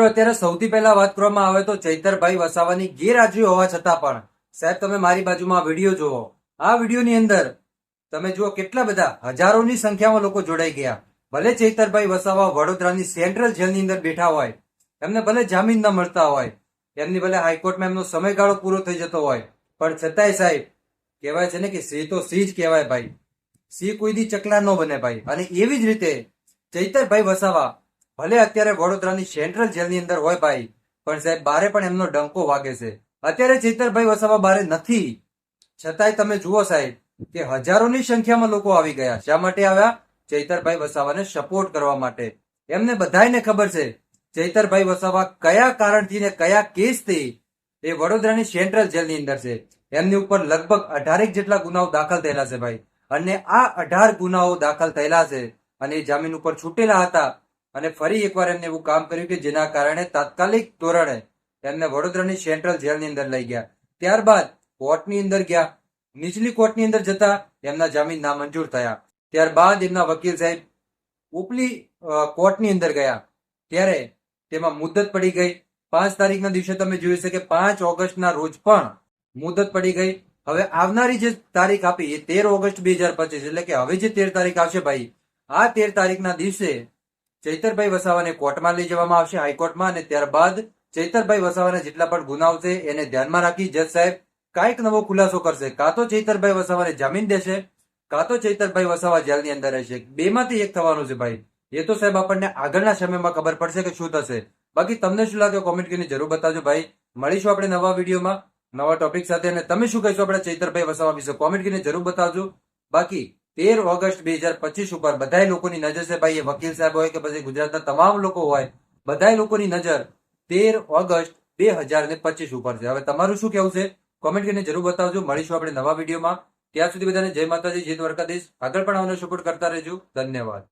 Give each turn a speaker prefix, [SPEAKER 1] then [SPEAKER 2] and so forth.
[SPEAKER 1] મિત્રો, અત્યારે સૌથી પહેલા વાત કરવામાં આવે તો ચૈતરભાઈ વસાવાની ગેરહાજરી હોવા છતાં પણ, સાહેબ, તમે મારી બાજુમાં વીડિયો જુઓ. આ વિડીયોની અંદર તમે જુઓ કેટલા બધા હજારોની સંખ્યામાં લોકો જોડાઈ ગયા. ભલે ચૈતરભાઈ વસાવા વડોદરાની સેન્ટ્રલ જેલની અંદર બેઠા હોય એમને ભલે જામીન ન મળતા હોય એમની ભલે હાઈકોર્ટમાં એમનો સમયગાળો પૂરો થઈ જતો હોય, પણ છતાંય સાહેબ, કહેવાય છે ને કે સિંહ તો સિંહ જ કહેવાય ભાઈ. સિંહ કોઈ દી ચકલા ન બને ભાઈ. અને એવી જ રીતે ચૈતરભાઈ વસાવા ભલે અત્યારે વડોદરાની સેન્ટ્રલ જેલની અંદર હોય ભાઈ, પણ સાહેબ, બારે પણ એમનો ડંકો વાગે છે. અત્યારે ચેતરભાઈ વસાવા બારે નથી. છતાંય તમે જુઓ સાહેબ, કે હજારોની સંખ્યામાં લોકો આવી ગયા. શા માટે આવ્યા? ચૈતરભાઈ વસાવાને સપોર્ટ કરવા માટે. એમને બધાને ખબર છે, ચૈતરભાઈ વસાવા કયા કારણથી ને કયા કેસથી એ વડોદરાની સેન્ટ્રલ જેલની અંદર છે. એમની ઉપર લગભગ અઢારેક જેટલા ગુનાઓ દાખલ થયેલા છે ભાઈ. અને આ અઢાર ગુનાઓ દાખલ થયેલા છે અને એ જામીન ઉપર છૂટેલા હતા. અને ફરી એકવાર એમને એવું કામ કર્યું કે જેના કારણે તાત્કાલિક ધોરણે એમને વડોદરાની સેન્ટ્રલ જેલની અંદર લઈ ગયા. ત્યારબાદ કોર્ટની અંદર ગયા. નીચલી કોર્ટની અંદર જતા એમના જામીન નામંજૂર થયા. ત્યારબાદ એમના વકીલ સાહેબ ઉપલી કોર્ટની અંદર ગયા. ત્યારે તેમાં મુદત પડી ગઈ. પાંચ તારીખના દિવસે તમે જોઈ છે કે પાંચ ઓગસ્ટના રોજ પણ મુદત પડી ગઈ. હવે આવનારી જે તારીખ આપી એ તેર ઓગસ્ટ બે હજાર પચીસ, એટલે કે હવે જે તેર તારીખ આવશે ભાઈ, આ તેર તારીખના દિવસે ચૈતરભાઈ વસાવાને કોર્ટમાં લઈ જવામાં આવશે હાઈકોર્ટમાં અને ત્યારબાદ ચૈતરભાઈ વસાવાના જેટલા પણ ગુનાઓ છે એને ધ્યાનમાં રાખી જજ સાહેબ કાંઈક નવો ખુલાસો કરશે. કાં તો ચૈતરભાઈ વસાવાને જામીન દેશે, કાં તો ચૈતરભાઈ વસાવા જેલની અંદર રહેશે. બેમાંથી એક થવાનું છે ભાઈ. એ તો સાહેબ આપણને આગળના સમયમાં ખબર પડશે કે શું થશે. બાકી તમને શું લાગે કોમેન્ટ કરીને જરૂર બતાવજો ભાઈ. મળીશું આપણે નવા વિડીયોમાં, નવા ટોપિક સાથે. અને તમે શું કહેશો આપણે ચૈતરભાઈ વસાવા વિશે? કોમેન્ટ કરીને જરૂર બતાવજો. બાકી તેર ઓગસ્ટ બે હજાર પચીસ ઉપર બધા લોકોની નજર છે ભાઈ, એ વકીલ સાહેબ હોય કે પછી ગુજરાતના તમામ લોકો હોય બધા લોકોની નજર તેર ઓગસ્ટ બે હજાર ને પચીસ ઉપર છે. હવે તમારું શું કેવું છે? કોમેન્ટ કરીને જરૂર બતાવજો. મળીશું આપણે નવા વિડીયોમાં. ત્યાં સુધી બધાને જય માતાજી, જય દ્વારકાધીશ. આગળ પણ આવવાનો સપોર્ટ કરતા રહેજો. ધન્યવાદ.